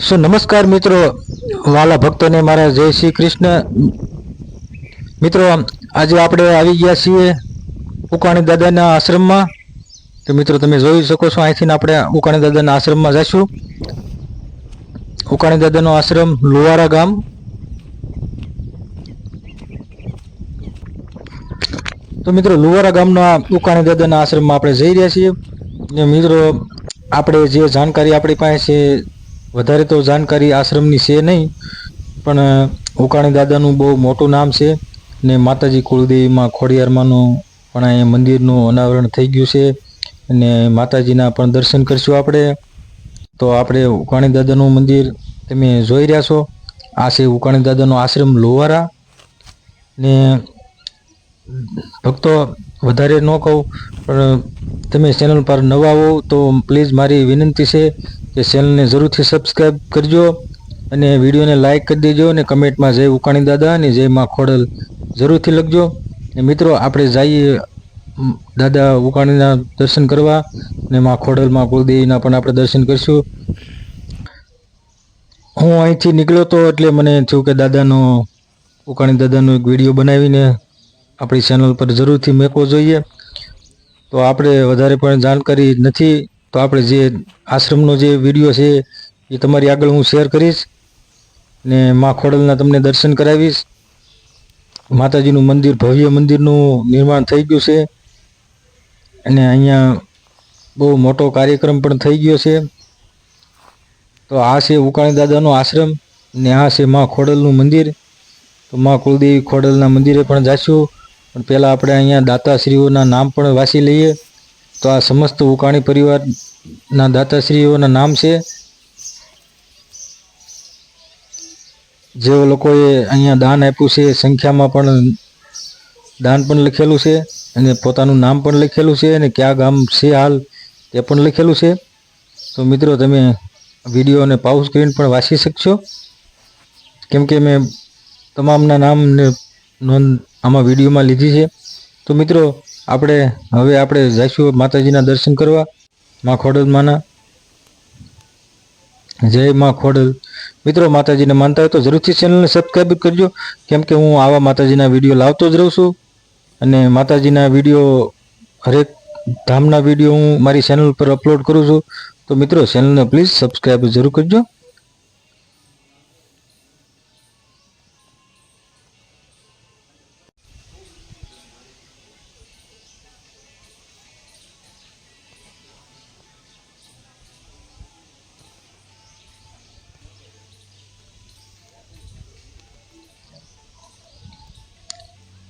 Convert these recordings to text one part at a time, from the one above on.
સો નમસ્કાર મિત્રો, વાલા ભક્તોને મારા જય શ્રી કૃષ્ણ. મિત્રો, આજે આપણે આવી ગયા છીએ ઉકાણી દાદાના આશ્રમમાં. તો મિત્રો, તમે જોઈ શકો છો અહીંથી આપણે ઉકાણી દાદાના આશ્રમમાં જઈશું ઉકાણી દાદાનો આશ્રમ લુવારા ગામ. તો મિત્રો, લુવારા ગામના ઉકાણી દાદાના આશ્રમમાં આપણે જઈ રહ્યા છીએ. મિત્રો, આપણે જે જાણકારી આપણી પાસે વધારે તો જાણકારી આશ્રમની છે નહીં, પણ ઉકાણી દાદાનું બહુ મોટું નામ છે ને માતાજી કુળદેવીમાં ખોડિયારમાંનું પણ અહીંયા મંદિરનું અનાવરણ થઈ ગયું છે અને માતાજીના પણ દર્શન કરશું આપણે. તો આપણે ઉકાણી દાદાનું મંદિર તમે જોઈ રહ્યા છો. આ છે ઉકાણી દાદાનો આશ્રમ લોહારા. ને, ભક્તો વધારે ન કહું, પણ, તમે ચેનલ પર નવા હો તો પ્લીઝ મારી વિનંતી છે કે ચેનલને જરૂરથી સબસ્ક્રાઈબ કરજો અને વિડીયોને લાઈક કરી દેજો અને કમેન્ટમાં જય ઉકાણી દાદા અને જય માં ખોડલ જરૂરથી લખજો. અને મિત્રો, આપણે જઈએ દાદા ઉકાણીના દર્શન કરવા અને માં ખોડલમાં કુલદેવીના પણ આપણે દર્શન કરીશું. હું અહીંથી નીકળ્યો તો એટલે મને થયું કે દાદાનો ઉકાણી દાદાનો એક વીડિયો બનાવીને આપણી ચેનલ પર જરૂરથી મેકવો જોઈએ. તો આપણે વધારે પણ જાણકારી નથી તો આપણે જે આશ્રમનો જે વીડિયો છે, એ તમારી આગળ હું શેર કરીશ ને મા ખોડલના તમને દર્શન કરાવીશ. માતાજીનું મંદિર, ભવ્ય મંદિરનું નિર્માણ થઈ ગયું છે અને અહીંયા બહુ મોટો કાર્યક્રમ પણ થઈ ગયો છે. તો આ છે ઉકાણી દાદાનો આશ્રમ ને આ છે મા ખોડલનું મંદિર. તો મા કુલદેવી ખોડલના મંદિરે પણ જાશું. પણ પહેલાં આપણે અહીંયા દાતાશ્રીઓના નામ પણ વાંચી લઈએ. તો આ સમસ્ત ઉકાણી પરિવારના દાતાશ્રીઓના નામ છે. જે લોકોએ અહીંયા દાન આપ્યું છે, સંખ્યામાં પણ દાન પણ લખેલું છે અને પોતાનું નામ પણ લખેલું છે અને કયા ગામ છે હાલ તે પણ લખેલું છે. તો મિત્રો, તમે વિડીયોને પાઉઝ સ્ક્રીન પણ વાંચી શકશો. કેમ કે મેં તમામના નામને નોંધ આમાં વિડીયોમાં લીધી છે. તો મિત્રો આપણે હવે આપણે જઈશું માતાજીના દર્શન કરવા. મા ખોડલમાના જય મા ખોડલ. મિત્રો, માતાજીને માનતા હોય તો જરૂરથી ચેનલને સબસ્ક્રાઈબ કરજો. કેમ કે હું આવા માતાજીના વીડિયો લાવતો જ રહું છું. અને માતાજીના વીડિયો હરેક ધામના વીડિયો હું મારી ચેનલ પર અપલોડ કરું છું. તો મિત્રો ચેનલને પ્લીઝ સબસ્ક્રાઈબ જરૂર કરજો.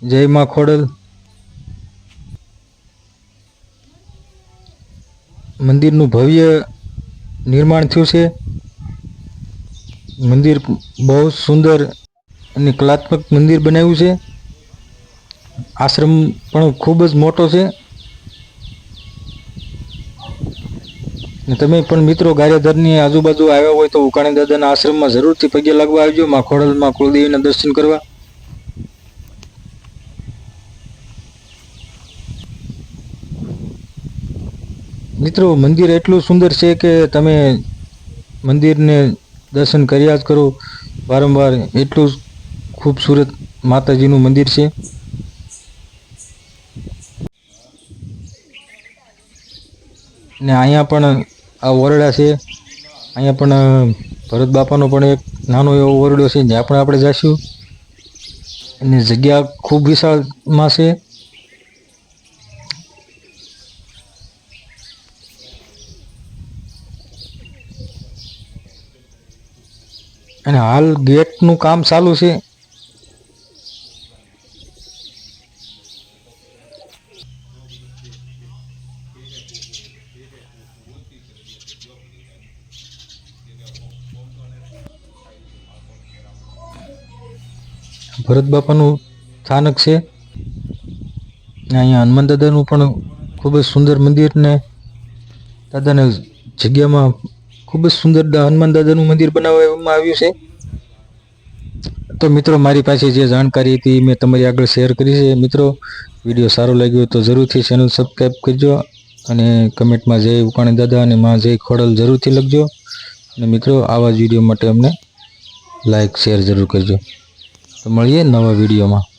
જય માં ખોડલ. મંદિરનું ભવ્ય નિર્માણ થયું છે. મંદિર બહુ સુંદર અને કલાત્મક મંદિર બનાવ્યું છે. આશ્રમ પણ ખૂબ જ મોટો છે. તમે પણ મિત્રો ગારેધરની આજુબાજુ આવ્યા હોય તો ઉકાણી દાદાના આશ્રમમાં જરૂરથી પગે લાગવા આવજો. માં ખોડલમાં કુળદેવીના દર્શન કરવા. મિત્રો, મંદિર એટલું સુંદર છે કે તમે મંદિરને દર્શન કર્યા જ કરો. વારંવાર એટલું ખૂબસૂરત માતાજીનું મંદિર છે. ને અહીંયા પણ આ ઓરડા છે. અહીંયા પણ ભરત બાપાનો પણ એક નાનો એવો ઓરડો છે, જ્યાં પણ આપણે જઈશું અને જગ્યા ખૂબ વિશાળમાં છે. અને હાલ ગેટનું કામ ચાલુ છે. ભરત બાપાનું સ્થાનક છે. અહીંયા હનુમાન દાદાનું પણ ખૂબ જ સુંદર મંદિર ને દાદાને જગ્યામાં ખૂબ જ સુંદર હનુમાન દાદાનું મંદિર બનાવવામાં આવ્યું છે. તો મિત્રો, મારી પાસે જે જાણકારી હતી મેં તમારી આગળ શેર કરી છે. મિત્રો, વીડિયો સારો લાગ્યો તો જરૂરથી ચેનલ સબસ્ક્રાઈબ કરજો અને કમેન્ટમાં જય ઉકાણી દાદા અને માં જય ખોડલ જરૂરથી લખજો. અને મિત્રો, આવા જ વીડિયો માટે અમને લાઈક શેર જરૂર કરજો. તો મળીએ નવા વિડીયોમાં.